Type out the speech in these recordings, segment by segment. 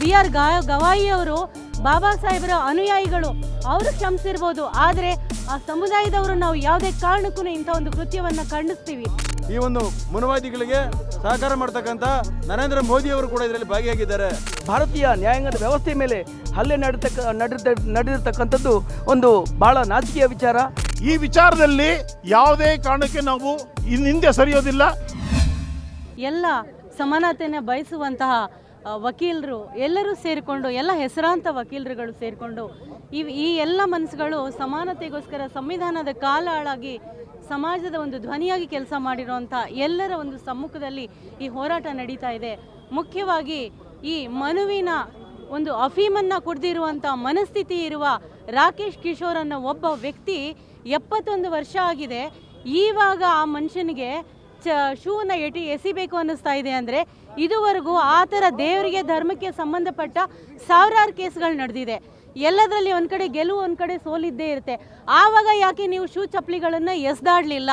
B R Gavai ಅವರು ಬಾಬಾ ಸಾಹೇಬರ ಅನುಯಾಯಿಗಳು ಅವರು ಕ್ಷಮಿಸಿರ್ಬೋದು ಆದರೆ ಆ ಸಮುದಾಯದವರು ನಾವು ಯಾವುದೇ ಕಾರಣಕ್ಕೂ ಇಂಥ ಒಂದು ಕೃತ್ಯವನ್ನು ಖಂಡಿಸ್ತೀವಿ. ಈ ಒಂದು ಮುನವಾದಿಗಳಿಗೆ ಸಹಕಾರ ಮಾಡ್ತಕ್ಕಂಥ ನರೇಂದ್ರ ಮೋದಿ ಅವರು ಕೂಡ ಇದರಲ್ಲಿ ಭಾಗಿಯಾಗಿದ್ದಾರೆ. ಭಾರತೀಯ ನ್ಯಾಯಾಂಗದ ವ್ಯವಸ್ಥೆ ಮೇಲೆ ಹಲ್ಲೆ ನಡೆತಕ್ಕ ನಡೆದ ನಡೆದಿರ್ತಕ್ಕಂಥದ್ದು ಒಂದು ಬಹಳ ನಾಚಿಕೆಯ ವಿಚಾರ. ಈ ವಿಚಾರದಲ್ಲಿ ಯಾವುದೇ ಕಾರಣಕ್ಕೆ ನಾವು ಇನ್ ಹಿಂದೆ ಸರಿಯೋದಿಲ್ಲ. ಎಲ್ಲ ಸಮಾನತೆಯನ್ನು ಬಯಸುವಂತಹ ವಕೀಲರು ಎಲ್ಲರೂ ಸೇರಿಕೊಂಡು, ಎಲ್ಲ ಹೆಸರಾಂತ ವಕೀಲರುಗಳು ಸೇರಿಕೊಂಡು ಈ ಈ ಎಲ್ಲ ಮನಸ್ಸುಗಳು ಸಮಾನತೆಗೋಸ್ಕರ ಸಂವಿಧಾನದ ಕಾಲ ಹಾಳಾಗಿ ಸಮಾಜದ ಒಂದು ಧ್ವನಿಯಾಗಿ ಕೆಲಸ ಮಾಡಿರುವಂಥ ಎಲ್ಲರ ಒಂದು ಸಮ್ಮುಖದಲ್ಲಿ ಈ ಹೋರಾಟ ನಡೀತಾ ಇದೆ. ಮುಖ್ಯವಾಗಿ ಈ ಮನುವಿನ ಒಂದು ಅಫೀಮನ್ನು ಕುಡ್ದಿರುವಂಥ ಮನಸ್ಥಿತಿ ಇರುವ ರಾಕೇಶ್ ಕಿಶೋರ್ ಅನ್ನೋ ಒಬ್ಬ ವ್ಯಕ್ತಿ ಎಪ್ಪತ್ತೊಂದು ವರ್ಷ ಆಗಿದೆ. ಈವಾಗ ಆ ಮನುಷ್ಯನಿಗೆ ಚ, ಶೂನ ಎಟಿ ಎಸಿಬೇಕು ಅನ್ನಿಸ್ತಾ ಇದೆ ಅಂದರೆ ಇದುವರೆಗೂ ಆ ಥರ ದೇವರಿಗೆ ಧರ್ಮಕ್ಕೆ ಸಂಬಂಧಪಟ್ಟ ಸಾವಿರಾರು ಕೇಸ್ಗಳು ನಡೆದಿದೆ. ಎಲ್ಲದರಲ್ಲಿ ಒಂದು ಕಡೆ ಗೆಲುವು, ಒಂದು ಕಡೆ ಸೋಲಿದ್ದೇ ಇರುತ್ತೆ. ಆವಾಗ ಯಾಕೆ ನೀವು ಶೂ ಚಪ್ಪಲಿಗಳನ್ನು ಎಸ್ದಾಡಲಿಲ್ಲ?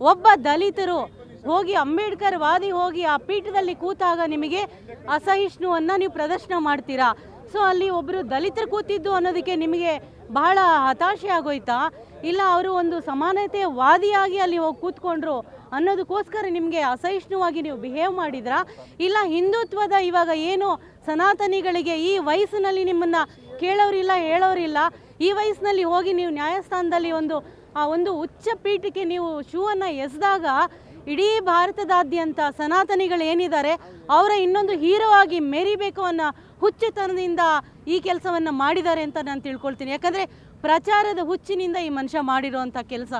ಒಬ್ಬ ದಲಿತರು ಹೋಗಿ, ಅಂಬೇಡ್ಕರ್ ವಾದಿ ಹೋಗಿ ಆ ಪೀಠದಲ್ಲಿ ಕೂತಾಗ ನಿಮಗೆ ಅಸಹಿಷ್ಣುವನ್ನು ನೀವು ಪ್ರದರ್ಶನ ಮಾಡ್ತೀರಾ? ಸೊ, ಅಲ್ಲಿ ಒಬ್ಬರು ದಲಿತರು ಕೂತಿದ್ದು ಅನ್ನೋದಕ್ಕೆ ನಿಮಗೆ ಬಹಳ ಹತಾಶೆ ಆಗೋಯ್ತಾ? ಇಲ್ಲ, ಅವರು ಒಂದು ಸಮಾನತೆ ವಾದಿಯಾಗಿ ಅಲ್ಲಿ ಹೋಗಿ ಕೂತ್ಕೊಂಡ್ರು ಅನ್ನೋದಕ್ಕೋಸ್ಕರ ನಿಮಗೆ ಅಸಹಿಷ್ಣುವಾಗಿ ನೀವು ಬಿಹೇವ್ ಮಾಡಿದ್ರಾ? ಇಲ್ಲ ಹಿಂದುತ್ವದ ಇವಾಗ ಏನು ಸನಾತನಿಗಳಿಗೆ ಈ ವಯಸ್ಸಿನಲ್ಲಿ ನಿಮ್ಮನ್ನು ಕೇಳೋರಿಲ್ಲ, ಹೇಳೋರಿಲ್ಲ? ಈ ವಯಸ್ಸಿನಲ್ಲಿ ಹೋಗಿ ನೀವು ನ್ಯಾಯಸ್ಥಾನದಲ್ಲಿ ಒಂದು, ಆ ಒಂದು ಉಚ್ಚ ಪೀಠಕ್ಕೆ ನೀವು ಶೂವನ್ನು ಎಸೆದಾಗ ಇಡೀ ಭಾರತದಾದ್ಯಂತ ಸನಾತನಿಗಳು ಏನಿದ್ದಾರೆ, ಅವರ ಇನ್ನೊಂದು ಹೀರೋ ಆಗಿ ಮೆರಿಬೇಕು ಅನ್ನೋ ಹುಚ್ಚುತನದಿಂದ ಈ ಕೆಲಸವನ್ನು ಮಾಡಿದ್ದಾರೆ ಅಂತ ನಾನು ತಿಳ್ಕೊಳ್ತೀನಿ. ಯಾಕಂದರೆ ಪ್ರಚಾರದ ಹುಚ್ಚಿನಿಂದ ಈ ಮನುಷ್ಯ ಮಾಡಿರುವಂಥ ಕೆಲಸ.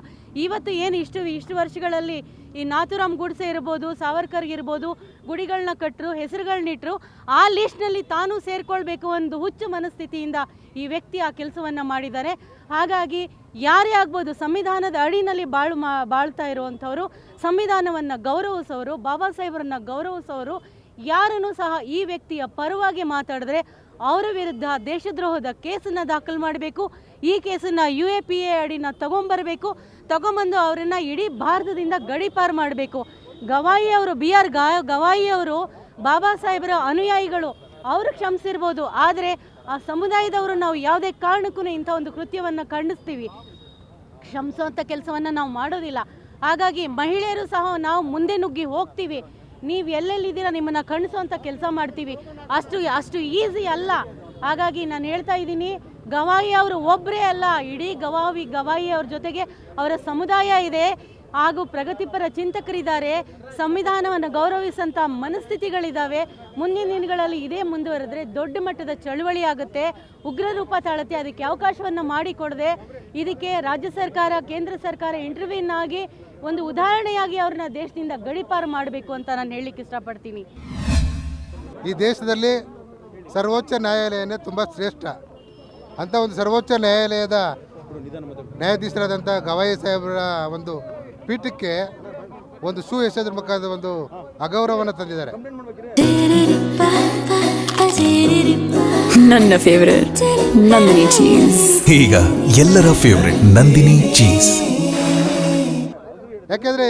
ಇವತ್ತು ಏನು ಇಷ್ಟು ಇಷ್ಟು ವರ್ಷಗಳಲ್ಲಿ ಈ ನಾಥುರಾಮ್ ಗುಡ್ಸೆ ಇರ್ಬೋದು ಸಾವರ್ಕರ್ ಇರ್ಬೋದು ಗುಡಿಗಳನ್ನ ಕಟ್ಟರು ಹೆಸರುಗಳನ್ನಿಟ್ಟರು ಆ ಲಿಸ್ಟ್ನಲ್ಲಿ ತಾನು ಸೇರಿಕೊಳ್ಬೇಕು ಒಂದು ಹುಚ್ಚು ಮನಸ್ಥಿತಿಯಿಂದ ಈ ವ್ಯಕ್ತಿ ಆ ಕೆಲಸವನ್ನು ಮಾಡಿದ್ದಾರೆ. ಹಾಗಾಗಿ ಯಾರೇ ಆಗ್ಬೋದು ಸಂವಿಧಾನದ ಅಡಿನಲ್ಲಿ ಬಾಳು ಮಾ, ಬಾಳ್ತಾ ಇರುವಂಥವರು, ಸಂವಿಧಾನವನ್ನು ಗೌರವಿಸೋರು, ಬಾಬಾ ಸಾಹೇಬರನ್ನ ಗೌರವಿಸೋರು, ಯಾರನ್ನು ಸಹ ಈ ವ್ಯಕ್ತಿಯ ಪರವಾಗಿ ಮಾತಾಡಿದ್ರೆ ಅವರ ವಿರುದ್ಧ ದೇಶದ್ರೋಹದ ಕೇಸನ್ನು ದಾಖಲು ಮಾಡಬೇಕು. ಈ ಕೇಸನ್ನು ಯು ಎ ಪಿ ಎ ಅಡಿನ ತಗೊಂಬರಬೇಕು. ತಗೊಂಬಂದು ಅವರನ್ನು ಇಡೀ ಭಾರತದಿಂದ ಗಡೀಪಾರು ಮಾಡಬೇಕು. ಗವಾಯಿ ಅವರು ಬಿ ಆರ್ ಗಾ, ಗವಾಯಿ ಅವರು, ಬಾಬಾ ಸಾಹೇಬರ ಅನುಯಾಯಿಗಳು, ಅವರು ಕ್ಷಮಿಸಿರ್ಬೋದು. ಆದರೆ ಆ ಸಮುದಾಯದವರು ನಾವು ಯಾವುದೇ ಕಾರಣಕ್ಕೂ ಇಂಥ ಒಂದು ಕೃತ್ಯವನ್ನು ಖಂಡಿಸ್ತೀವಿ. ಕ್ಷಮಿಸುವಂಥ ಕೆಲಸವನ್ನು ನಾವು ಮಾಡೋದಿಲ್ಲ. ಹಾಗಾಗಿ ಮಹಿಳೆಯರು ಸಹ ನಾವು ಮುಂದೆ ನುಗ್ಗಿ ಹೋಗ್ತೀವಿ. ನೀವು ಎಲ್ಲೆಲ್ಲಿದ್ದೀರಾ ನಿಮ್ಮನ್ನು ಖಂಡಿಸುವಂಥ ಕೆಲಸ ಮಾಡ್ತೀವಿ. ಅಷ್ಟು ಅಷ್ಟು ಈಸಿ ಅಲ್ಲ. ಹಾಗಾಗಿ ನಾನು ಹೇಳ್ತಾ ಇದ್ದೀನಿ, ಗವಾಯಿ ಅವರು ಒಬ್ಬರೇ ಅಲ್ಲ, ಇಡೀ ಗವಾವಿ, ಗವಾಯಿ ಅವ್ರ ಜೊತೆಗೆ ಅವರ ಸಮುದಾಯ ಇದೆ. ಹಾಗೂ ಪ್ರಗತಿಪರ ಚಿಂತಕರಿದ್ದಾರೆ. ಸಂವಿಧಾನವನ್ನು ಗೌರವಿಸಂಥ ಮನಸ್ಥಿತಿಗಳಿದ್ದಾವೆ ಮುಂದಿನ ದಿನಗಳಲ್ಲಿ ಇದೇ ಮುಂದುವರೆದ್ರೆ ದೊಡ್ಡ ಮಟ್ಟದ ಚಳುವಳಿ ಆಗುತ್ತೆ. ಉಗ್ರ ರೂಪ ತಾಳುತ್ತೆ ಅದಕ್ಕೆ ಅವಕಾಶವನ್ನು ಮಾಡಿಕೊಡದೆ. ಇದಕ್ಕೆ ರಾಜ್ಯ ಸರ್ಕಾರ, ಕೇಂದ್ರ ಸರ್ಕಾರ ಇಂಟರ್ವ್ಯೂನ್ ಆಗಿ ಒಂದು ಉದಾಹರಣೆಯಾಗಿ ಅವ್ರನ್ನ ದೇಶದಿಂದ ಗಡಿಪಾರು ಮಾಡಬೇಕು ಅಂತ ನಾನು ಹೇಳಲಿಕ್ಕೆ ಇಷ್ಟಪಡ್ತೀನಿ. ಈ ದೇಶದಲ್ಲಿ ಸರ್ವೋಚ್ಚ ನ್ಯಾಯಾಲಯನೇ ತುಂಬ ಶ್ರೇಷ್ಠ. ಅಂತ ಒಂದು ಸರ್ವೋಚ್ಚ ನ್ಯಾಯಾಲಯದ ನ್ಯಾಯಾಧೀಶರಾದಂಥ ಗವಾಯಿ ಸಾಹೇಬರ ಒಂದು ಪೀಠಕ್ಕೆ ಒಂದು ಶೂ ಎಸೆದ್ರ ಮುಖಾಂತರ ಒಂದು ಅಗೌರವವನ್ನು ತಂದಿದ್ದಾರೆ. ನನ್ನ ಫೇವರೇಟ್ ನಂದಿನಿ ಚೀಸ್ ಈಗ ಎಲ್ಲರ ಫೇವರೆಟ್ ನಂದಿನಿ ಚೀಸ್ ಯಾಕೆಂದರೆ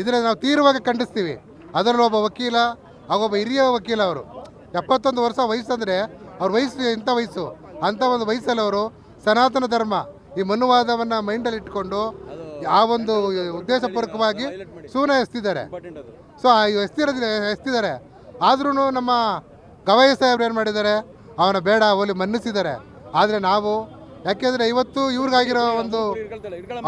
ಇದನ್ನು ನಾವು ತೀವ್ರವಾಗಿ ಖಂಡಿಸ್ತೀವಿ. ಅದರಲ್ಲಿ ಒಬ್ಬ ವಕೀಲ ಹಾಗೊಬ್ಬ ಹಿರಿಯ ವಕೀಲ ಅವರು. ಎಪ್ಪತ್ತೊಂದು ವರ್ಷ ವಯಸ್ಸಂದರೆ ಅವ್ರ ವಯಸ್ಸು ಇಂಥ ವಯಸ್ಸು. ಅಂಥ ಒಂದು ವಯಸ್ಸಲ್ಲಿ ಅವರು ಸನಾತನ ಧರ್ಮ, ಈ ಮನುವಾದವನ್ನು ಮೈಂಡಲ್ಲಿ ಇಟ್ಕೊಂಡು ಆ ಒಂದು ಉದ್ದೇಶಪೂರ್ವಕವಾಗಿ ಸೂನ ಎಸ್ತಿದ್ದಾರೆ. ಸೊ ಎಸ್ತಿರೋದಿಲ್ಲ ಎಸ್ತಿದ್ದಾರೆ. ಆದ್ರೂ ನಮ್ಮ ಗವಾಯಿ ಸಾಹೇಬ್ರು ಏನು ಮಾಡಿದ್ದಾರೆ? ಅವನ ಬೇಡ ಅವಲಿ ಮನ್ನಿಸಿದ್ದಾರೆ. ಆದರೆ ನಾವು ಯಾಕೆಂದರೆ ಇವತ್ತು ಇವ್ರಿಗಾಗಿರೋ ಒಂದು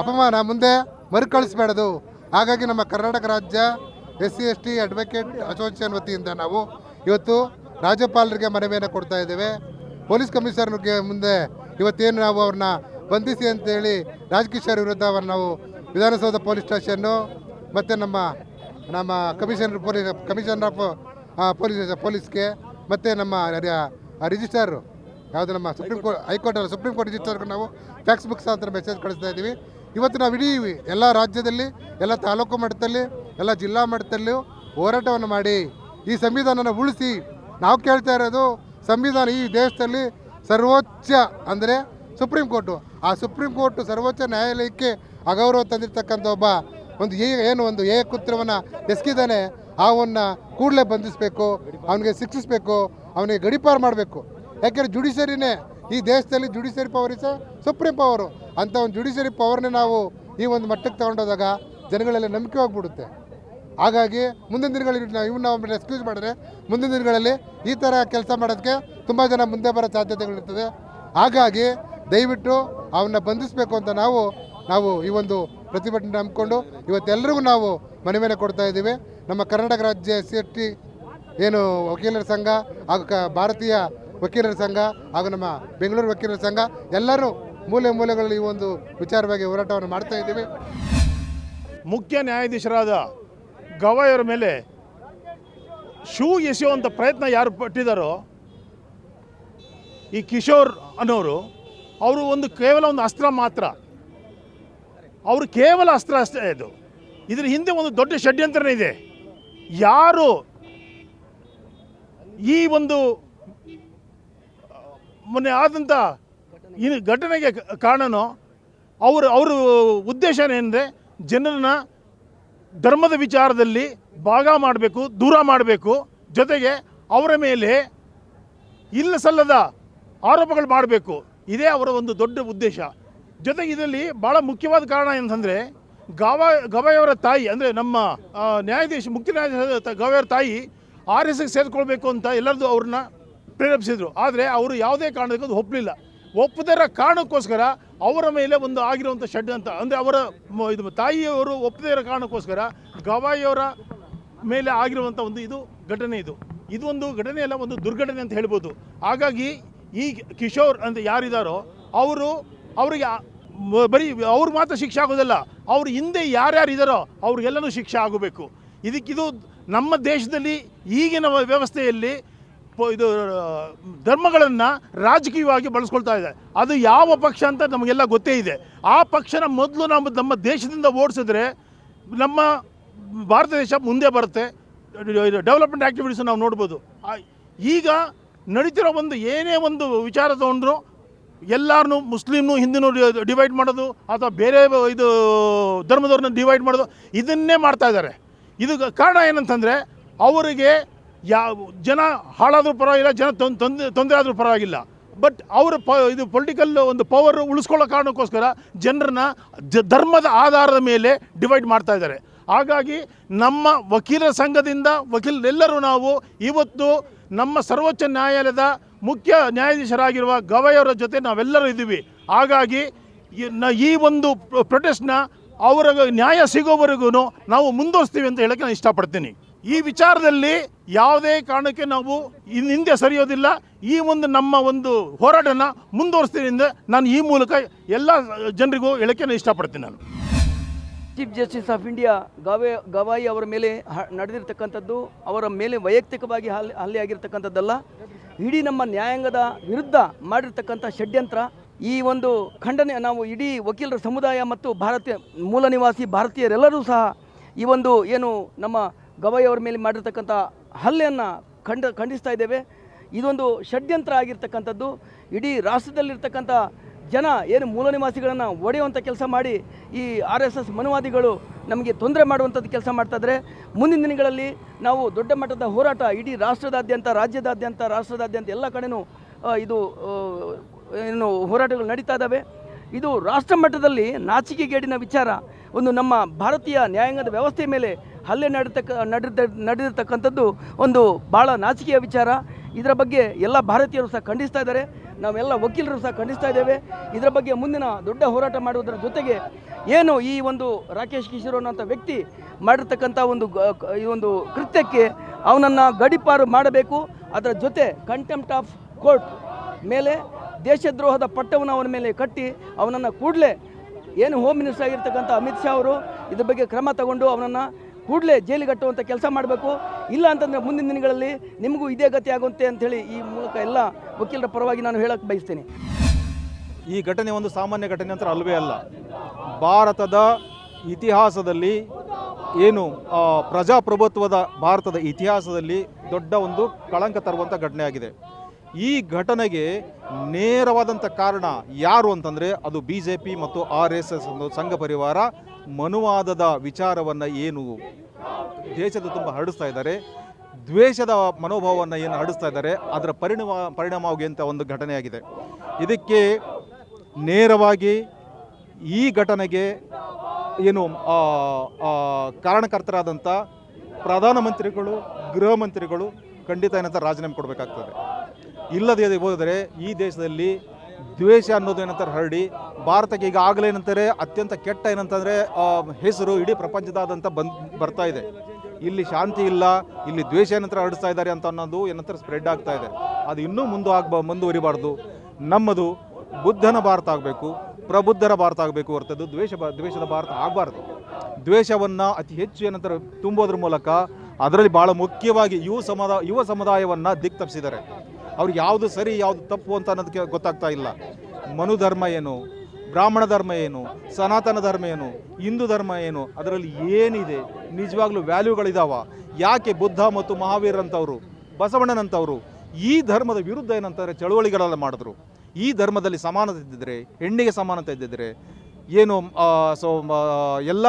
ಅಪಮಾನ ಮುಂದೆ ಮರುಕಳಿಸ್ಬೇಡದು. ಹಾಗಾಗಿ ನಮ್ಮ ಕರ್ನಾಟಕ ರಾಜ್ಯ S C S T advocate association ವತಿಯಿಂದ ನಾವು ಇವತ್ತು ರಾಜ್ಯಪಾಲರಿಗೆ ಮನವಿಯನ್ನು ಕೊಡ್ತಾ ಇದ್ದೇವೆ. ಪೊಲೀಸ್ ಕಮಿಷನರ್ಗೆ ಮುಂದೆ ಇವತ್ತೇನು ನಾವು ಅವ್ರನ್ನ ಬಂಧಿಸಿ ಅಂತೇಳಿ ರಾಜಕಿಶೋರ್ ವಿರುದ್ಧ ಅವ್ರನ್ನ ನಾವು ವಿಧಾನಸೌಧ ಪೊಲೀಸ್ ಸ್ಟೇಷನ್ನು ಮತ್ತು ನಮ್ಮ ನಮ್ಮ commissioner police commissioner of police ಪೊಲೀಸ್ಗೆ ಮತ್ತು ನಮ್ಮ ರಿಜಿಸ್ಟ್ರಾರು ಯಾವುದು ನಮ್ಮ ಸುಪ್ರೀಂ ಕೋರ್ಟ್ ಹೈಕೋರ್ಟ್. ಅಲ್ಲ ಸುಪ್ರೀಂ ಕೋರ್ಟ್ ರಿಜಿಸ್ಟರ್ಗೆ ನಾವು ಫ್ಯಾಕ್ಸ್ ಬುಕ್ಸ್ ಅಂತ ಮೆಸೇಜ್ ಕಳಿಸ್ತಾ ಇದ್ದೀವಿ. ಇವತ್ತು ನಾವು ಇಡೀ ಎಲ್ಲ ರಾಜ್ಯದಲ್ಲಿ ಎಲ್ಲ ತಾಲೂಕು ಮಟ್ಟದಲ್ಲಿ ಎಲ್ಲ ಜಿಲ್ಲಾ ಮಟ್ಟದಲ್ಲೂ ಹೋರಾಟವನ್ನು ಮಾಡಿ ಈ ಸಂವಿಧಾನನ ಉಳಿಸಿ. ನಾವು ಕೇಳ್ತಾ ಇರೋದು ಸಂವಿಧಾನ ಈ ದೇಶದಲ್ಲಿ ಸರ್ವೋಚ್ಚ ಅಂದರೆ ಸುಪ್ರೀಂ ಕೋರ್ಟು. ಆ ಸುಪ್ರೀಂ ಕೋರ್ಟು ಸರ್ವೋಚ್ಚ ನ್ಯಾಯಾಲಯಕ್ಕೆ ಅಗೌರವ ತಂದಿರತಕ್ಕಂಥ ಒಬ್ಬ ಒಂದು ಏ ಏನು ಒಂದು ಏಕುತ್ರವನ್ನು ಎಸಗಿದ್ದಾನೆ ಅವನ್ನ ಕೂಡಲೇ ಬಂಧಿಸಬೇಕು ಅವನಿಗೆ ಶಿಕ್ಷಿಸಬೇಕು ಅವನಿಗೆ ಗಡಿಪಾರು ಮಾಡಬೇಕು. ಯಾಕೆಂದರೆ ಜುಡಿಷರಿನೇ ಈ ದೇಶದಲ್ಲಿ judiciary power is supreme power ಅಂಥ ಒಂದು ಜುಡಿಷರಿ ಪವರ್ನೇ ನಾವು ಈ ಒಂದು ಮಟ್ಟಕ್ಕೆ ತಗೊಂಡೋದಾಗ ಜನಗಳೆಲ್ಲ ನಂಬಿಕೆ ಹೋಗ್ಬಿಡುತ್ತೆ ಹಾಗಾಗಿ ಮುಂದಿನ ದಿನಗಳಲ್ಲಿ ನಾವು ಇವನ್ನ ಎಕ್ಸ್ಕ್ಯೂಸ್ ಮಾಡಿದ್ರೆ ಮುಂದಿನ ದಿನಗಳಲ್ಲಿ ಈ ಥರ ಕೆಲಸ ಮಾಡೋದಕ್ಕೆ ತುಂಬ ಜನ ಮುಂದೆ ಬರೋ ಸಾಧ್ಯತೆಗಳಿರ್ತದೆ. ಹಾಗಾಗಿ ದಯವಿಟ್ಟು ಅವನ್ನ ಬಂಧಿಸಬೇಕು ಅಂತ ನಾವು ನಾವು ಈ ಒಂದು ಪ್ರತಿಭಟನೆ ಹಮ್ಮಿಕೊಂಡು ಇವತ್ತೆಲ್ಲರಿಗೂ ನಾವು ಮನವಿಯನ್ನು ಕೊಡ್ತಾ ಇದ್ದೀವಿ. ನಮ್ಮ ಕರ್ನಾಟಕ ರಾಜ್ಯ ಸಿ ಏನು ವಕೀಲರ ಸಂಘ ಹಾಗೂ ಭಾರತೀಯ ವಕೀಲರ ಸಂಘ ಹಾಗೂ ನಮ್ಮ ಬೆಂಗಳೂರು ವಕೀಲರ ಸಂಘ, ಎಲ್ಲರೂ ಮೂಲೆ ಮೂಲೆಗಳಲ್ಲಿ ಈ ಒಂದು ವಿಚಾರವಾಗಿ ಹೋರಾಟವನ್ನು ಮಾಡ್ತಾ ಇದ್ದೀವಿ. ಮುಖ್ಯ ನ್ಯಾಯಾಧೀಶರಾದ ಗವಾಯರ ಮೇಲೆ ಶೂ ಎಸೆಯುವಂಥ ಪ್ರಯತ್ನ ಯಾರು ಪಟ್ಟಿದ್ದಾರೋ ಈ ಕಿಶೋರ್ ಅನ್ನೋರು, ಅವರು ಒಂದು ಕೇವಲ ಒಂದು ಅಸ್ತ್ರ ಮಾತ್ರ. ಅವರು ಕೇವಲ ಅಸ್ತ್ರ ಅಷ್ಟೇ ಇದು. ಇದರ ಹಿಂದೆ ಒಂದು ದೊಡ್ಡ ಷಡ್ಯಂತ್ರನೇ ಇದೆ. ಯಾರು ಈ ಒಂದು ಮೊನ್ನೆ ಆದಂಥ ಈ ಘಟನೆಗೆ ಕಾರಣನೋ, ಅವರು ಅವರ ಉದ್ದೇಶ ಏನಂದರೆ ಜನರನ್ನ ಧರ್ಮದ ವಿಚಾರದಲ್ಲಿ ಭಾಗ ಮಾಡಬೇಕು, ದೂರ ಮಾಡಬೇಕು. ಜೊತೆಗೆ ಅವರ ಮೇಲೆ ಇಲ್ಲ ಸಲ್ಲದ ಆರೋಪಗಳು ಮಾಡಬೇಕು. ಇದೇ ಅವರ ಒಂದು ದೊಡ್ಡ ಉದ್ದೇಶ. ಜೊತೆಗೆ ಇದರಲ್ಲಿ ಭಾಳ ಮುಖ್ಯವಾದ ಕಾರಣ ಏನಂತಂದರೆ, ಗವ ಗವಾಯವರ ತಾಯಿ, ಅಂದರೆ ನಮ್ಮ ನ್ಯಾಯಾಧೀಶ, ಮುಖ್ಯ ನ್ಯಾಯಾಧೀಶ ಗವಾಯವರ ತಾಯಿ ಆರ್ ಎಸ್ ಎಸ್ ಸೇರಿಕೊಳ್ಬೇಕು ಅಂತ ಎಲ್ಲರದು ಅವ್ರನ್ನ ಪ್ರೇರೇಪಿಸಿದ್ರು. ಆದರೆ ಅವರು ಯಾವುದೇ ಕಾರಣಕ್ಕೂ ಒಪ್ಪಲಿಲ್ಲ. ಒಪ್ಪದರ ಕಾರಣಕ್ಕೋಸ್ಕರ ಅವರ ಮೇಲೆ ಒಂದು ಆಗಿರುವಂಥ ಅಂತ ಅಂದರೆ ಅವರ ಇದು ತಾಯಿಯವರು ಒಪ್ಪದೇ ಇರೋ ಕಾರಣಕ್ಕೋಸ್ಕರ ಗವಾಯಿಯವರ ಮೇಲೆ ಆಗಿರುವಂಥ ಒಂದು ಇದು ಘಟನೆ ಇದು. ಇದು ಒಂದು ಘಟನೆ ಅಲ್ಲ, ಒಂದು ದುರ್ಘಟನೆ ಅಂತ ಹೇಳ್ಬೋದು. ಹಾಗಾಗಿ ಈ ಕಿಶೋರ್ ಅಂತ ಯಾರಿದ್ದಾರೋ ಅವರು ಅವರಿಗೆ ಬರೀ ಅವ್ರು ಮಾತ್ರ ಶಿಕ್ಷೆ ಆಗೋದಿಲ್ಲ, ಅವ್ರ ಹಿಂದೆ ಯಾರ್ಯಾರು ಇದ್ದಾರೋ ಅವ್ರಿಗೆಲ್ಲನೂ ಶಿಕ್ಷೆ ಆಗಬೇಕು. ಇದಕ್ಕಿದು ನಮ್ಮ ದೇಶದಲ್ಲಿ ಈಗಿನ ವ್ಯವಸ್ಥೆಯಲ್ಲಿ ಇದು ಧರ್ಮಗಳನ್ನು ರಾಜಕೀಯವಾಗಿ ಬಳಸ್ಕೊಳ್ತಾ ಇದೆ. ಅದು ಯಾವ ಪಕ್ಷ ಅಂತ ನಮಗೆಲ್ಲ ಗೊತ್ತೇ ಇದೆ. ಆ ಪಕ್ಷನ ಮೊದಲು ನಮ್ಮ ನಮ್ಮ ದೇಶದಿಂದ ಓಡಿಸಿದ್ರೆ ನಮ್ಮ ಭಾರತ ದೇಶ ಮುಂದೆ ಬರುತ್ತೆ. ಡೆವಲಪ್ಮೆಂಟ್ ಆ್ಯಕ್ಟಿವಿಟೀಸ್ ನಾವು ನೋಡ್ಬೋದು. ಈಗ ನಡೀತಿರೋ ಒಂದು ಏನೇ ಒಂದು ವಿಚಾರ ತಗೊಂಡ್ರು ಎಲ್ಲರನ್ನೂ ಮುಸ್ಲಿಮ್ನು ಹಿಂದೂ ಡಿವೈಡ್ ಮಾಡೋದು ಅಥವಾ ಬೇರೆ ಇದು ಧರ್ಮದವ್ರನ್ನ ಡಿವೈಡ್ ಮಾಡೋದು ಇದನ್ನೇ ಮಾಡ್ತಾ ಇದ್ದಾರೆ. ಇದು ಕಾರಣ ಏನಂತಂದರೆ ಅವರಿಗೆ ಯಾವ ಜನ ಹಾಳಾದರೂ ಪರವಾಗಿಲ್ಲ, ಜನ ತೊಂದ್- ತೊಂದ್ರೆ ತೊಂದರೆ ಆದರೂ ಪರವಾಗಿಲ್ಲ. ಬಟ್ ಅವರ ಪ, ಇದು ಪೊಲಿಟಿಕಲ್ ಒಂದು ಪವರ್ ಉಳಿಸ್ಕೊಳ್ಳೋ ಕಾರಣಕ್ಕೋಸ್ಕರ ಜನರನ್ನ ಜ, ಧರ್ಮದ ಆಧಾರದ ಮೇಲೆ ಡಿವೈಡ್ ಮಾಡ್ತಾ ಇದ್ದಾರೆ. ಹಾಗಾಗಿ ನಮ್ಮ ವಕೀಲರ ಸಂಘದಿಂದ ವಕೀಲರೆಲ್ಲರೂ ನಾವು ಇವತ್ತು ನಮ್ಮ ಸರ್ವೋಚ್ಚ ನ್ಯಾಯಾಲಯದ ಮುಖ್ಯ ನ್ಯಾಯಾಧೀಶರಾಗಿರುವ ಗವಾಯವರ ಜೊತೆ ನಾವೆಲ್ಲರೂ ಇದ್ದೀವಿ. ಹಾಗಾಗಿ ಈ ಒಂದು ಪ್ರೊಟೆಸ್ಟ್ನ ಅವರ ನ್ಯಾಯ ಸಿಗೋವರೆಗೂ ನಾವು ಮುಂದುವರಿಸ್ತೀವಿ ಅಂತ ಹೇಳಕ್ಕೆ ನಾನು ಇಷ್ಟಪಡ್ತೀನಿ. ಈ ವಿಚಾರದಲ್ಲಿ ಯಾವುದೇ ಕಾರಣಕ್ಕೆ ನಾವು ಹಿಂದೆ ಸರಿಯೋದಿಲ್ಲ. ಈ ಒಂದು ನಮ್ಮ ಒಂದು ಹೋರಾಟನ ಮುಂದುವರಿಸ್ತೀನಿ ನಾನು ಈ ಮೂಲಕ ಎಲ್ಲ ಜನರಿಗೂ ಹೇಳಕ್ಕೆ ನಾನು ಇಷ್ಟಪಡ್ತೀನಿ ನಾನು. Chief justice of India ಗವೆ Gavai ಅವರ ಮೇಲೆ ನಡೆದಿರ್ತಕ್ಕಂಥದ್ದು, ಅವರ ಮೇಲೆ ವೈಯಕ್ತಿಕವಾಗಿ ಹಲ್ಲೆ ಹಲ್ಲೆ ಆಗಿರ್ತಕ್ಕಂಥದ್ದಲ್ಲ ಇಡೀ ನಮ್ಮ ನ್ಯಾಯಾಂಗದ ವಿರುದ್ಧ ಮಾಡಿರ್ತಕ್ಕಂಥ ಷಡ್ಯಂತ್ರ, ಈ ಒಂದು ಖಂಡನೆ ನಾವು ಇಡೀ ವಕೀಲರ ಸಮುದಾಯ ಮತ್ತು ಭಾರತೀಯ ಮೂಲ ನಿವಾಸಿ ಭಾರತೀಯರೆಲ್ಲರೂ ಸಹ ಈ ಒಂದು ಏನು ನಮ್ಮ ಗವಾಯಿ ಅವರ ಮೇಲೆ ಮಾಡಿರ್ತಕ್ಕಂಥ ಹಲ್ಲೆಯನ್ನು ಖಂಡ, ಖಂಡಿಸ್ತಾ ಇದ್ದೇವೆ. ಇದೊಂದು ಷಡ್ಯಂತ್ರ ಆಗಿರ್ತಕ್ಕಂಥದ್ದು. ಇಡೀ ರಾಷ್ಟ್ರದಲ್ಲಿರ್ತಕ್ಕಂಥ ಜನ ಏನು ಮೂಲ ನಿವಾಸಿಗಳನ್ನು ಒಡೆಯುವಂಥ ಕೆಲಸ ಮಾಡಿ ಈ ಆರ್ ಎಸ್ ಎಸ್ ಮನುವಾದಿಗಳು ನಮಗೆ ತೊಂದರೆ ಮಾಡುವಂಥದ್ದು ಕೆಲಸ ಮಾಡ್ತಾಯಿದ್ರೆ ಮುಂದಿನ ದಿನಗಳಲ್ಲಿ ನಾವು ದೊಡ್ಡ ಮಟ್ಟದ ಹೋರಾಟ ಇಡೀ ರಾಷ್ಟ್ರದಾದ್ಯಂತ, ರಾಜ್ಯದಾದ್ಯಂತ, ರಾಷ್ಟ್ರದಾದ್ಯಂತ ಎಲ್ಲ ಕಡೆನೂ ಇದು ಏನು ಹೋರಾಟಗಳು ನಡೀತಾ ಇದ್ದಾವೆ. ಇದು ರಾಷ್ಟ್ರ ಮಟ್ಟದಲ್ಲಿ ನಾಚಿಕೆಗೇಡಿನ ವಿಚಾರ. ಒಂದು ನಮ್ಮ ಭಾರತೀಯ ನ್ಯಾಯಾಂಗದ ವ್ಯವಸ್ಥೆ ಮೇಲೆ ಹಲ್ಲೆ ನಡೆತಕ್ಕ, ನಡೆದ, ನಡೆದಿರ್ತಕ್ಕಂಥದ್ದು ಒಂದು ಭಾಳ ನಾಚಿಕೆಯ ವಿಚಾರ. ಇದರ ಬಗ್ಗೆ ಎಲ್ಲ ಭಾರತೀಯರು ಸಹ ಖಂಡಿಸ್ತಾ ಇದ್ದಾರೆ. ನಾವೆಲ್ಲ ವಕೀಲರು ಸಹ ಖಂಡಿಸ್ತಾ ಇದ್ದೇವೆ. ಇದರ ಬಗ್ಗೆ ಮುಂದಿನ ದೊಡ್ಡ ಹೋರಾಟ ಮಾಡುವುದರ ಜೊತೆಗೆ ಏನು ಈ ಒಂದು ರಾಕೇಶ್ ಕಿಶೋರ್ ಅನ್ನೋಂಥ ವ್ಯಕ್ತಿ ಮಾಡಿರ್ತಕ್ಕಂಥ ಒಂದು ಈ ಒಂದು ಕೃತ್ಯಕ್ಕೆ ಅವನನ್ನು ಗಡಿಪಾರು ಮಾಡಬೇಕು. ಅದರ ಜೊತೆ ಕಂಟೆಂಪ್ಟ್ ಆಫ್ ಕೋರ್ಟ್ ಮೇಲೆ, ದೇಶದ್ರೋಹದ ಪಟ್ಟವನ್ನು ಅವನ ಮೇಲೆ ಕಟ್ಟಿ, ಅವನನ್ನು ಕೂಡಲೇ ಏನು ಹೋಮ್ ಮಿನಿಸ್ಟರ್ ಆಗಿರ್ತಕ್ಕಂಥ ಅಮಿತ್ ಶಾ ಅವರು ಇದ್ರ ಬಗ್ಗೆ ಕ್ರಮ ತಗೊಂಡು ಅವನನ್ನು ಕೂಡಲೇ ಜೈಲಿಗಟ್ಟುವಂಥ ಕೆಲಸ ಮಾಡಬೇಕು. ಇಲ್ಲ ಅಂತಂದರೆ ಮುಂದಿನ ದಿನಗಳಲ್ಲಿ ನಿಮಗೂ ಇದೇ ಗತಿ ಆಗುತ್ತೆ ಅಂಥೇಳಿ ಈ ಮೂಲಕ ಎಲ್ಲ ವಕೀಲರ ಪರವಾಗಿ ನಾನು ಹೇಳಕ್ಕೆ ಬಯಸ್ತೇನೆ. ಈ ಘಟನೆ ಒಂದು ಸಾಮಾನ್ಯ ಘಟನೆ ಅಂತ ಅಲ್ವೇ ಅಲ್ಲ. ಭಾರತದ ಇತಿಹಾಸದಲ್ಲಿ ಏನು ಪ್ರಜಾಪ್ರಭುತ್ವದ ಭಾರತದ ಇತಿಹಾಸದಲ್ಲಿ ದೊಡ್ಡ ಒಂದು ಕಳಂಕ ತರುವಂಥ ಘಟನೆ ಆಗಿದೆ. ಈ ಘಟನೆಗೆ ನೇರವಾದಂಥ ಕಾರಣ ಯಾರು ಅಂತಂದರೆ ಅದು ಬಿ ಜೆ ಪಿ ಮತ್ತು ಆರ್ ಎಸ್ ಎಸ್ ಒಂದು ಸಂಘ ಪರಿವಾರ. ಮನುವಾದದ ವಿಚಾರವನ್ನು ಏನು ದೇಶದ ತುಂಬ ಹರಡಿಸ್ತಾ ಇದ್ದಾರೆ. ದ್ವೇಷದ ಮನೋಭಾವವನ್ನು ಏನು ಹರಡಿಸ್ತಾ ಇದ್ದಾರೆ, ಅದರ ಪರಿಣಾಮ, ಪರಿಣಾಮವಾಗಿ ಒಂದು ಘಟನೆಯಾಗಿದೆ. ಇದಕ್ಕೆ ನೇರವಾಗಿ ಈ ಘಟನೆಗೆ ಏನು ಕಾರಣಕರ್ತರಾದಂಥ ಪ್ರಧಾನಮಂತ್ರಿಗಳು, ಗೃಹ ಮಂತ್ರಿಗಳು ಖಂಡಿತ ಏನಂತ ರಾಜೀನಾಮೆ ಕೊಡಬೇಕಾಗ್ತದೆ. ಇಲ್ಲದೆ ಹೋದರೆ ಈ ದೇಶದಲ್ಲಿ ದ್ವೇಷ ಅನ್ನೋದು ಏನಂತಾರೆ ಹರಡಿ, ಭಾರತಕ್ಕೆ ಈಗ ಆಗಲೇ ಏನಂತಾರೆ ಅತ್ಯಂತ ಕೆಟ್ಟ ಏನಂತಂದರೆ ಹೆಸರು ಇಡೀ ಪ್ರಪಂಚದಾದಂತ ಬಂದ್, ಬರ್ತಾ ಇದೆ. ಇಲ್ಲಿ ಶಾಂತಿ ಇಲ್ಲ, ಇಲ್ಲಿ ದ್ವೇಷ ಏನಂತರ ಹರಡಿಸ್ತಾ ಇದ್ದಾರೆ ಅಂತ ಅನ್ನೋದು ಏನಂತಾರೆ ಸ್ಪ್ರೆಡ್ ಆಗ್ತಾ ಇದೆ. ಅದು ಇನ್ನೂ ಮುಂದೆ ಆಗ್ಬ ಮುಂದುವರಿಬಾರ್ದು. ನಮ್ಮದು ಬುದ್ಧನ ಭಾರತ ಆಗಬೇಕು, ಪ್ರಬುದ್ಧರ ಭಾರತ ಆಗಬೇಕು ಹೊರತದ್ದು ದ್ವೇಷ ದ್ವೇಷದ ಭಾರತ ಆಗಬಾರ್ದು. ದ್ವೇಷವನ್ನು ಅತಿ ಹೆಚ್ಚು ಏನಂತಾರೆ ತುಂಬೋದ್ರ ಮೂಲಕ ಅದರಲ್ಲಿ ಭಾಳ ಮುಖ್ಯವಾಗಿ ಯುವ ಸಮುದಾಯ, ಯುವ ಸಮುದಾಯವನ್ನು ದಿಕ್ಕು ಅವ್ರಿಗೆ ಯಾವುದು ಸರಿ, ಯಾವುದು ತಪ್ಪು ಅಂತ ಅನ್ನೋದಕ್ಕೆ ಗೊತ್ತಾಗ್ತಾ ಇಲ್ಲ. ಮನು ಧರ್ಮ ಏನು? ಬ್ರಾಹ್ಮಣ ಧರ್ಮ ಏನು? ಸನಾತನ ಧರ್ಮ ಏನು? ಹಿಂದೂ ಧರ್ಮ ಏನು? ಅದರಲ್ಲಿ ಏನಿದೆ? ನಿಜವಾಗ್ಲೂ ವ್ಯಾಲ್ಯೂಗಳಿದಾವ? ಯಾಕೆ ಬುದ್ಧ ಮತ್ತು ಮಹಾವೀರಂಥವ್ರು ಬಸವಣ್ಣನಂಥವ್ರು ಈ ಧರ್ಮದ ವಿರುದ್ಧ ಏನಂತಾರೆ? ಚಳುವಳಿಗಳೆಲ್ಲ ಮಾಡಿದ್ರು. ಈ ಧರ್ಮದಲ್ಲಿ ಸಮಾನತೆ ಇದ್ದಿದ್ರೆ, ಹೆಣ್ಣಿಗೆ ಸಮಾನತೆ ಇದ್ದಿದ್ರೆ, ಏನು ಸೊ ಎಲ್ಲ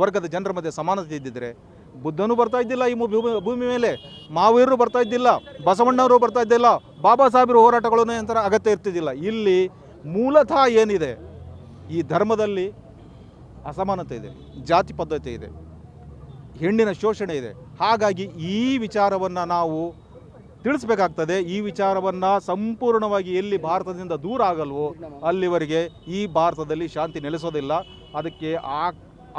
ವರ್ಗದ ಜನರ ಮಧ್ಯೆ ಸಮಾನತೆ ಇದ್ದಿದ್ರೆ ಬುದ್ಧನೂ ಬರ್ತಾ ಇದ್ದಿಲ್ಲ, ಈ ಭೂಮಿ ಮೇಲೆ ಮಾವೀರರು ಬರ್ತಾ ಇದ್ದಿಲ್ಲ, ಬಸವಣ್ಣವರು ಬರ್ತಾ ಇದ್ದಿಲ್ಲ, ಬಾಬಾ ಸಾಹೇಬರು ಹೋರಾಟಗಳು ನಂತರ ಅಗತ್ಯ ಇರ್ತಿದ್ದಿಲ್ಲ. ಇಲ್ಲಿ ಮೂಲತಃ ಏನಿದೆ? ಈ ಧರ್ಮದಲ್ಲಿ ಅಸಮಾನತೆ ಇದೆ, ಜಾತಿ ಪದ್ಧತಿ ಇದೆ, ಹೆಣ್ಣಿನ ಶೋಷಣೆ ಇದೆ. ಹಾಗಾಗಿ ಈ ವಿಚಾರವನ್ನು ನಾವು ತಿಳಿಸ್ಬೇಕಾಗ್ತದೆ. ಈ ವಿಚಾರವನ್ನು ಸಂಪೂರ್ಣವಾಗಿ ಎಲ್ಲಿ ಭಾರತದಿಂದ ದೂರ ಆಗಲ್ವೋ ಅಲ್ಲಿವರೆಗೆ ಈ ಭಾರತದಲ್ಲಿ ಶಾಂತಿ ನೆಲೆಸೋದಿಲ್ಲ. ಅದಕ್ಕೆ ಆ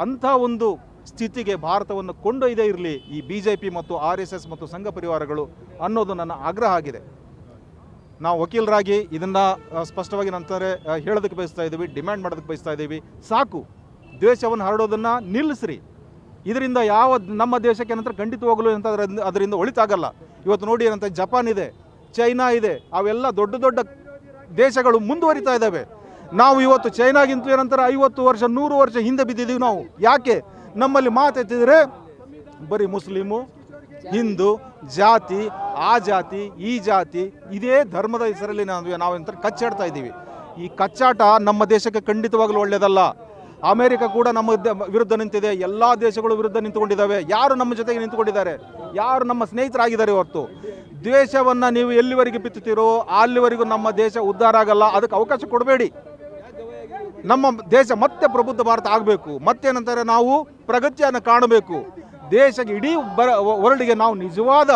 ಅಂಥ ಒಂದು ಸ್ಥಿತಿಗೆ ಭಾರತವನ್ನು ಕೊಂಡೊಯ್ದೇ ಇರಲಿ ಈ ಬಿ ಜೆ ಪಿ ಮತ್ತು ಆರ್ ಎಸ್ ಎಸ್ ಮತ್ತು ಸಂಘ ಪರಿವಾರಗಳು ಅನ್ನೋದು ನನ್ನ ಆಗ್ರಹ ಆಗಿದೆ. ನಾವು ವಕೀಲರಾಗಿ ಇದನ್ನು ಸ್ಪಷ್ಟವಾಗಿ ನಂತರ ಹೇಳೋದಕ್ಕೆ ಬಯಸ್ತಾ ಇದ್ದೀವಿ, ಡಿಮ್ಯಾಂಡ್ ಮಾಡೋದಕ್ಕೆ ಬಯಸ್ತಾ ಇದ್ದೀವಿ. ಸಾಕು. ದ್ವೇಷವನ್ನು ಹರಡೋದನ್ನು ನಿಲ್ಲಿಸ್ರಿ. ಇದರಿಂದ ಯಾವ ನಮ್ಮ ದೇಶಕ್ಕೆ ಏನಂತ ಖಂಡಿತವಾಗಲು ಅಂತ ಅದರಿಂದ ಒಳಿತಾಗಲ್ಲ. ಇವತ್ತು ನೋಡಿ ಏನಂತ ಜಪಾನ್ ಇದೆ, ಚೈನಾ ಇದೆ, ಅವೆಲ್ಲ ದೊಡ್ಡ ದೊಡ್ಡ ದೇಶಗಳು ಮುಂದುವರಿತಾ ಇದ್ದಾವೆ. ನಾವು ಇವತ್ತು ಚೈನಾಗಿಂತ ಏನಂತಾರೆ ಐವತ್ತು ವರ್ಷ, ನೂರು ವರ್ಷ ಹಿಂದೆ ಬಿದ್ದಿದ್ದೀವಿ ನಾವು. ಯಾಕೆ? ನಮ್ಮಲ್ಲಿ ಮಾತೆತ್ತಿದ್ರೆ ಬರೀ ಮುಸ್ಲಿಮು, ಹಿಂದೂ, ಜಾತಿ, ಆ ಜಾತಿ, ಈ ಜಾತಿ, ಇದೇ ಧರ್ಮದ ಹೆಸರಲ್ಲಿ ನಾವು ನಾವು ಎಂತ ಕಚ್ಚಾಡ್ತಾ ಇದ್ದೀವಿ. ಈ ಕಚ್ಚಾಟ ನಮ್ಮ ದೇಶಕ್ಕೆ ಖಂಡಿತವಾಗಲೂ ಒಳ್ಳೆಯದಲ್ಲ. ಅಮೆರಿಕ ಕೂಡ ನಮ್ಮ ವಿರುದ್ಧ ನಿಂತಿದೆ. ಎಲ್ಲ ದೇಶಗಳು ವಿರುದ್ಧ ನಿಂತುಕೊಂಡಿದ್ದಾವೆ. ಯಾರು ನಮ್ಮ ಜೊತೆಗೆ ನಿಂತುಕೊಂಡಿದ್ದಾರೆ? ಯಾರು ನಮ್ಮ ಸ್ನೇಹಿತರಾಗಿದ್ದಾರೆ ಹೊರತು? ದ್ವೇಷವನ್ನು ನೀವು ಎಲ್ಲಿವರೆಗೆ ಬಿತ್ತುತ್ತೀರೋ, ಅಲ್ಲಿವರೆಗೂ ನಮ್ಮ ದೇಶ ಉದ್ಧಾರ ಆಗಲ್ಲ. ಅದಕ್ಕೆ ಅವಕಾಶ ಕೊಡಬೇಡಿ. ನಮ್ಮ ದೇಶ ಮತ್ತೆ ಪ್ರಬುದ್ಧ ಭಾರತ ಆಗಬೇಕು. ಮತ್ತೇನಂತಾರೆ ನಾವು ಪ್ರಗತಿಯನ್ನು ಕಾಣಬೇಕು. ದೇಶಕ್ಕೆ ಇಡೀ ಬರ ವರ್ಲ್ಡ್ಗೆ ನಾವು ನಿಜವಾದ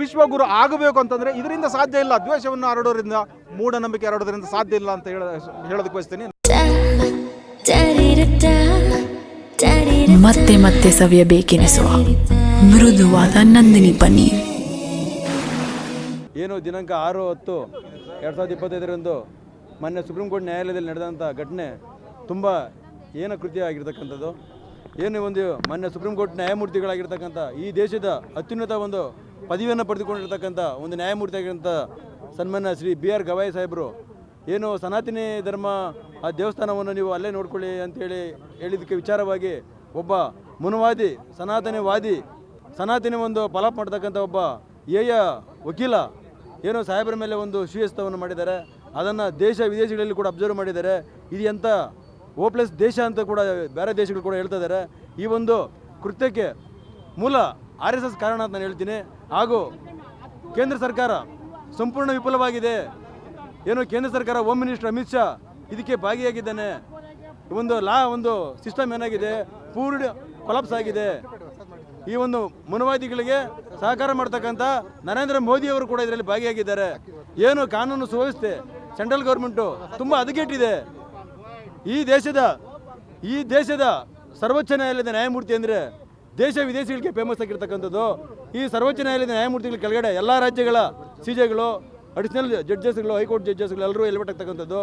ವಿಶ್ವಗುರು ಆಗಬೇಕು ಅಂತಂದರೆ ಇದರಿಂದ ಸಾಧ್ಯ ಇಲ್ಲ. ದ್ವೇಷವನ್ನು ಹರಡೋದ್ರಿಂದ ಮೂಢನಂಬಿಕೆ ಹರಡೋದ್ರಿಂದ ಸಾಧ್ಯ ಇಲ್ಲ ಅಂತ ಹೇಳ ಹೇಳೋದಕ್ಕೆ ಬಯಸ್ತೀನಿ. ಮತ್ತೆ ಮತ್ತೆ ಸವಿಯಬೇಕೆನಿಸುವ ಮೃದುವಾದ ನಂದಿನಿ ಪನ್ನೀರ್. ಏನು ದಿನಾಂಕ ಆರು ಹತ್ತು ಎರಡು ಸಾವಿರದ ಇಪ್ಪತ್ತೈದರಂದು? ಮೊನ್ನೆ ಸುಪ್ರೀಂ ಕೋರ್ಟ್ ನ್ಯಾಯಾಲಯದಲ್ಲಿ ನಡೆದಂಥ ಘಟನೆ ತುಂಬ ಏನ ಕೃತ್ಯ ಆಗಿರ್ತಕ್ಕಂಥದ್ದು? ಏನು ಒಂದು ಮೊನ್ನೆ ಸುಪ್ರೀಂ ಕೋರ್ಟ್ ನ್ಯಾಯಮೂರ್ತಿಗಳಾಗಿರ್ತಕ್ಕಂಥ ಈ ದೇಶದ ಅತ್ಯುನ್ನತ ಒಂದು ಪದವಿಯನ್ನು ಪಡೆದುಕೊಂಡಿರ್ತಕ್ಕಂಥ ಒಂದು ನ್ಯಾಯಮೂರ್ತಿ ಆಗಿರೋಂಥ ಸನ್ಮಾನ್ಯ ಶ್ರೀ ಬಿ ಆರ್ ಗವಾಯಿ ಸಾಹೇಬರು, ಏನು ಸನಾತನಿ ಧರ್ಮ ಆ ದೇವಸ್ಥಾನವನ್ನು ನೀವು ಅಲ್ಲೇ ನೋಡ್ಕೊಳ್ಳಿ ಅಂತೇಳಿ ಹೇಳಿದ್ದಕ್ಕೆ ವಿಚಾರವಾಗಿ ಒಬ್ಬ ಮುನುವಾದಿ, ಸನಾತನವಾದಿ, ಸನಾತನಿ ಒಂದು ಫಲಾಪ್ ಮಾಡ್ತಕ್ಕಂಥ ಒಬ್ಬ ಏಯ ವಕೀಲ, ಏನು ಸಾಹೇಬರ ಮೇಲೆ ಒಂದು ಶ್ರೀಯಸ್ತವನ್ನು ಮಾಡಿದ್ದಾರೆ. ಅದನ್ನು ದೇಶ ವಿದೇಶಗಳಲ್ಲಿ ಕೂಡ ಅಬ್ಸರ್ವ್ ಮಾಡಿದ್ದಾರೆ. ಇದು ಎಂಥ ಓಪ್ಲೆಸ್ ದೇಶ ಅಂತ ಕೂಡ ಬೇರೆ ದೇಶಗಳು ಕೂಡ ಹೇಳ್ತಾ ಇದ್ದಾರೆ. ಈ ಒಂದು ಕೃತ್ಯಕ್ಕೆ ಮೂಲ ಆರ್ ಎಸ್ ಎಸ್ ಕಾರಣ ಅಂತ ನಾನು ಹೇಳ್ತೀನಿ. ಹಾಗೂ ಕೇಂದ್ರ ಸರ್ಕಾರ ಸಂಪೂರ್ಣ ವಿಫಲವಾಗಿದೆ. ಏನು ಕೇಂದ್ರ ಸರ್ಕಾರ ಹೋಮ್ ಮಿನಿಸ್ಟರ್ ಅಮಿತ್ ಶಾ ಇದಕ್ಕೆ ಭಾಗಿಯಾಗಿದ್ದಾನೆ. ಒಂದು ಲಾ ಒಂದು ಸಿಸ್ಟಮ್ ಏನಾಗಿದೆ? ಪೂರ್ಣ ಕೊಲಾಪ್ಸ್ ಆಗಿದೆ. ಈ ಒಂದು ಮನುವಾದಿಗಳಿಗೆ ಸಹಕಾರ ಮಾಡ್ತಕ್ಕಂಥ ನರೇಂದ್ರ ಮೋದಿ ಅವರು ಕೂಡ ಇದರಲ್ಲಿ ಭಾಗಿಯಾಗಿದ್ದಾರೆ. ಏನು ಕಾನೂನು ಸುವ್ಯವಸ್ಥೆ ಸೆಂಟ್ರಲ್ ಗೌರ್ಮೆಂಟು ತುಂಬ ಹದಗೆಟ್ಟಿದೆ. ಈ ದೇಶದ ಈ ದೇಶದ ಸರ್ವೋಚ್ಚ ನ್ಯಾಯಾಲಯದ ನ್ಯಾಯಮೂರ್ತಿ ಅಂದರೆ ದೇಶ ವಿದೇಶಗಳಿಗೆ ಫೇಮಸ್ ಆಗಿರ್ತಕ್ಕಂಥದ್ದು. ಈ ಸರ್ವೋಚ್ಚ ನ್ಯಾಯಾಲಯದ ನ್ಯಾಯಮೂರ್ತಿಗಳ ಕೆಳಗಡೆ ಎಲ್ಲ ರಾಜ್ಯಗಳ ಸಿ ಜೆಗಳು ಅಡಿಷನಲ್ ಜಡ್ಜಸ್ಗಳು ಹೈಕೋರ್ಟ್ ಜಡ್ಜಸ್ಗಳು ಎಲ್ಲರೂ ಎಲಿವೇಟ್ ಆಗ್ತಕ್ಕಂಥದ್ದು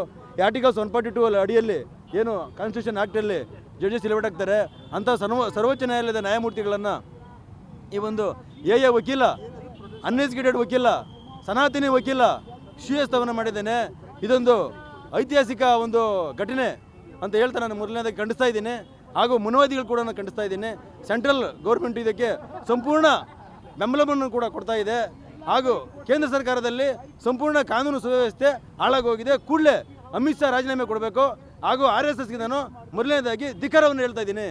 ಆರ್ಟಿಕಲ್ಸ್ ಒನ್ ಫಾರ್ಟಿ ಟೂ ಅಡಿಯಲ್ಲಿ ಏನು ಕಾನ್ಸ್ಟಿಟ್ಯೂಷನ್ ಆ್ಯಕ್ಟಲ್ಲಿ ಜಡ್ಜಸ್ ಎಲಿವೇಟ್ ಆಗ್ತಾರೆ ಅಂಥ ಸರ್ವ, ಸರ್ವೋಚ್ಚ ನ್ಯಾಯಾಲಯದ ನ್ಯಾಯಮೂರ್ತಿಗಳನ್ನು ಈ ಒಂದು ಎ ಎ ವಕೀಲ ಅನ್ಎಜುಕೇಟೆಡ್ ವಕೀಲ, ಸನಾತನಿ ವಕೀಲ ಶಿಯಸ್ತವನ್ನು ಮಾಡಿದ್ದೇನೆ. ಇದೊಂದು ಐತಿಹಾಸಿಕ ಒಂದು ಘಟನೆ ಅಂತ ಹೇಳ್ತಾ ನಾನು ಮೊದಲನೇದಾಗಿ ಖಂಡಿಸ್ತಾ ಇದ್ದೀನಿ. ಹಾಗೂ ಮುನವಾದಿಗಳು ಕೂಡ ನಾನು ಖಂಡಿಸ್ತಾ ಇದ್ದೀನಿ. ಸೆಂಟ್ರಲ್ ಗೌರ್ಮೆಂಟ್ ಇದಕ್ಕೆ ಸಂಪೂರ್ಣ ಬೆಂಬಲವನ್ನು ಕೂಡ ಕೊಡ್ತಾ ಇದೆ. ಹಾಗೂ ಕೇಂದ್ರ ಸರ್ಕಾರದಲ್ಲಿ ಸಂಪೂರ್ಣ ಕಾನೂನು ಸುವ್ಯವಸ್ಥೆ ಹಾಳಾಗೋಗಿದೆ. ಕೂಡಲೇ ಅಮಿತ್ ಶಾ ರಾಜೀನಾಮೆ ಕೊಡಬೇಕು. ಹಾಗೂ ಆರ್ ಎಸ್ ಎಸ್ಗೆ ನಾನು ಮೊದಲನೇದಾಗಿ ಧಿಕ್ಕಾರವನ್ನು ಹೇಳ್ತಾ ಇದ್ದೀನಿ.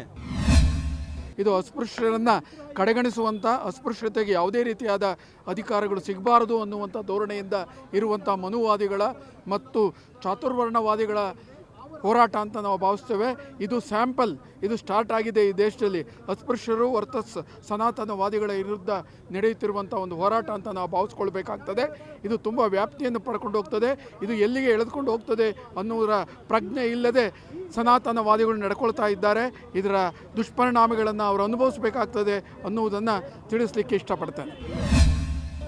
ಇದು ಅಸ್ಪೃಶ್ಯರನ್ನು ಕಡೆಗಣಿಸುವಂಥ ಅಸ್ಪೃಶ್ಯತೆಗೆ ಯಾವುದೇ ರೀತಿಯಾದ ಅಧಿಕಾರಗಳು ಸಿಗಬಾರದು ಅನ್ನುವಂಥ ಧೋರಣೆಯಿಂದ ಇರುವಂಥ ಮನುವಾದಿಗಳ ಮತ್ತು ಚಾತುರ್ವರ್ಣವಾದಿಗಳ ಹೋರಾಟ ಅಂತ ನಾವು ಭಾವಿಸ್ತೇವೆ. ಇದು ಸ್ಯಾಂಪಲ್, ಇದು ಸ್ಟಾರ್ಟ್ ಆಗಿದೆ ಈ ದೇಶದಲ್ಲಿ. ಅಸ್ಪೃಶ್ಯರು ವರ್ತಸ್ ಸನಾತನವಾದಿಗಳ ವಿರುದ್ಧ ನಡೆಯುತ್ತಿರುವಂಥ ಒಂದು ಹೋರಾಟ ಅಂತ ನಾವು ಭಾವಿಸ್ಕೊಳ್ಬೇಕಾಗ್ತದೆ. ಇದು ತುಂಬ ವ್ಯಾಪ್ತಿಯನ್ನು ಪಡ್ಕೊಂಡು ಹೋಗ್ತದೆ. ಇದು ಎಲ್ಲಿಗೆ ಎಳೆದುಕೊಂಡು ಹೋಗ್ತದೆ ಅನ್ನೋದರ ಪ್ರಜ್ಞೆ ಇಲ್ಲದೆ ಸನಾತನವಾದಿಗಳು ನಡ್ಕೊಳ್ತಾ ಇದ್ದಾರೆ. ಇದರ ದುಷ್ಪರಿಣಾಮಗಳನ್ನು ಅವರು ಅನುಭವಿಸಬೇಕಾಗ್ತದೆ ಅನ್ನುವುದನ್ನು ತಿಳಿಸ್ಲಿಕ್ಕೆ ಇಷ್ಟಪಡ್ತೇನೆ.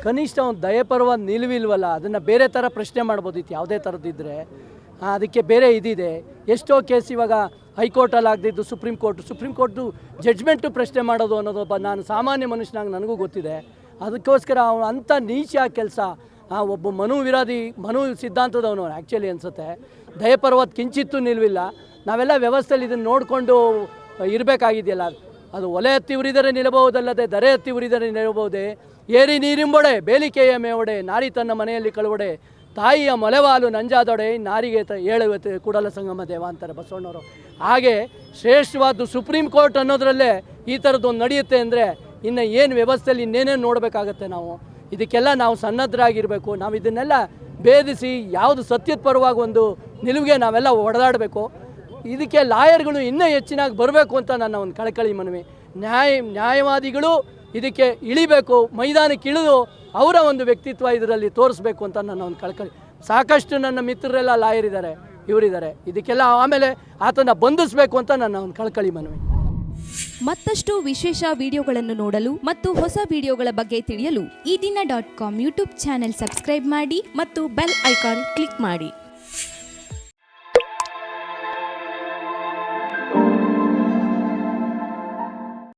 ಕನಿಷ್ಠ ಒಂದು ದಯಪರ್ವ ನಿಲುವಿಲ್ವಲ್ಲ? ಅದನ್ನು ಬೇರೆ ಥರ ಪ್ರಶ್ನೆ ಮಾಡ್ಬೋದಿತ್ತು ಯಾವುದೇ ಥರದ್ದಿದ್ದರೆ ಅದಕ್ಕೆ ಬೇರೆ ಇದಿದೆ. ಎಷ್ಟೋ ಕೇಸ್ ಇವಾಗ ಹೈಕೋರ್ಟಲ್ಲಿ ಆಗದಿದ್ದು supreme court. Supreme court judgement ಪ್ರಶ್ನೆ ಮಾಡೋದು ಅನ್ನೋದು ಒಬ್ಬ ನಾನು ಸಾಮಾನ್ಯ ಮನುಷ್ಯನಾಗ ನನಗೂ ಗೊತ್ತಿದೆ. ಅದಕ್ಕೋಸ್ಕರ ಅವನು ಅಂಥ ನೀಚ ಕೆಲಸ. ಒಬ್ಬ ಮನು ವಿರೋಧಿ, ಮನು ಸಿದ್ಧಾಂತದವನು ಆ್ಯಕ್ಚುಲಿ ಅನಿಸುತ್ತೆ. ದಯಪರ್ವತ್ ಕಿಂಚಿತ್ತೂ ನಿಲ್ಲವಿಲ್ಲ ನಾವೆಲ್ಲ ವ್ಯವಸ್ಥೆಯಲ್ಲಿ ಇದನ್ನು ನೋಡಿಕೊಂಡು ಇರಬೇಕಾಗಿದೆಯಲ್ಲ. ಅದು ಒಲೆ ಹತ್ತಿ ಉರಿದರೆ ನಿಲ್ಲಬಹುದಲ್ಲದೆ ದರೆ ಹತ್ತಿ ಉರಿದರೆ ನಿಲ್ಲಬಹುದೇ? ಏರಿ ನೀರಿಂಬೊಡೆ, ಬೇಲಿಕೆಯ ಮೇವಡೆ, ನಾರಿ ತನ್ನ ಮನೆಯಲ್ಲಿ ಕಳುವಡೆ. ತಾಯಿಯ ಮೊಲೆವಾಲು ನಂಜಾದೊಡೆ ನಾರಿಗೆ ತ ಏಳುವತ್ತೆ ಕೂಡಲ ಸಂಗಮ ದೇವ ಅಂತಾರೆ ಬಸವಣ್ಣವರು. ಹಾಗೆ ಶ್ರೇಷ್ಠವಾದ ಸುಪ್ರೀಂ ಕೋರ್ಟ್ ಅನ್ನೋದರಲ್ಲೇ ಈ ಥರದ್ದೊಂದು ನಡೆಯುತ್ತೆ ಅಂದರೆ ಇನ್ನು ಏನು ವ್ಯವಸ್ಥೆಯಲ್ಲಿ ಇನ್ನೇನೇನು ನೋಡಬೇಕಾಗತ್ತೆ ನಾವು? ಇದಕ್ಕೆಲ್ಲ ನಾವು ಸನ್ನದ್ಧರಾಗಿರಬೇಕು ನಾವು ಇದನ್ನೆಲ್ಲ ಭೇದಿಸಿ ಯಾವುದು ಸತ್ಯದ ಪರವಾಗಿ ಒಂದು ನಿಲುವಿಗೆ ನಾವೆಲ್ಲ ಹೊಡೆದಾಡಬೇಕು ಇದಕ್ಕೆ ಲಾಯರ್ಗಳು ಇನ್ನೂ ಹೆಚ್ಚಿನಾಗಿ ಬರಬೇಕು ಅಂತ ನನ್ನ ಒಂದು ಕಳಕಳಿ ಮನವಿ. ನ್ಯಾಯ, ನ್ಯಾಯವಾದಿಗಳು ಇದಕ್ಕೆ ಇಳಿಬೇಕು, ಮೈದಾನಕ್ಕೆ ಇಳಿದು ಅವರ ಒಂದು ವ್ಯಕ್ತಿತ್ವ ಇದರಲ್ಲಿ ತೋರಿಸ್ಬೇಕು ಅಂತ ನನ್ನ ಒಂದು ಕಳ್ಕಳಿ. ಸಾಕಷ್ಟು ನನ್ನ ಮಿತ್ರರೆಲ್ಲ ಲಾಯರ್ ಇದ್ದಾರೆ ಇವರಿದ್ದಾರೆ ಇದಕ್ಕೆಲ್ಲ ಆಮೇಲೆ ಆತನ ಬಂಧಿಸಬೇಕು ಅಂತ ನನ್ನ ಒಂದು ಕಳ್ಕಳಿ ಮನವಿ. ಮತ್ತಷ್ಟು ವಿಶೇಷ ವಿಡಿಯೋಗಳನ್ನು ನೋಡಲು ಮತ್ತು ಹೊಸ ವಿಡಿಯೋಗಳ ಬಗ್ಗೆ ತಿಳಿಯಲು ಈ ದಿನ dot com YouTube channel subscribe ಮಾಡಿ ಮತ್ತು ಬೆಲ್ ಐಕಾನ್ ಕ್ಲಿಕ್ ಮಾಡಿ.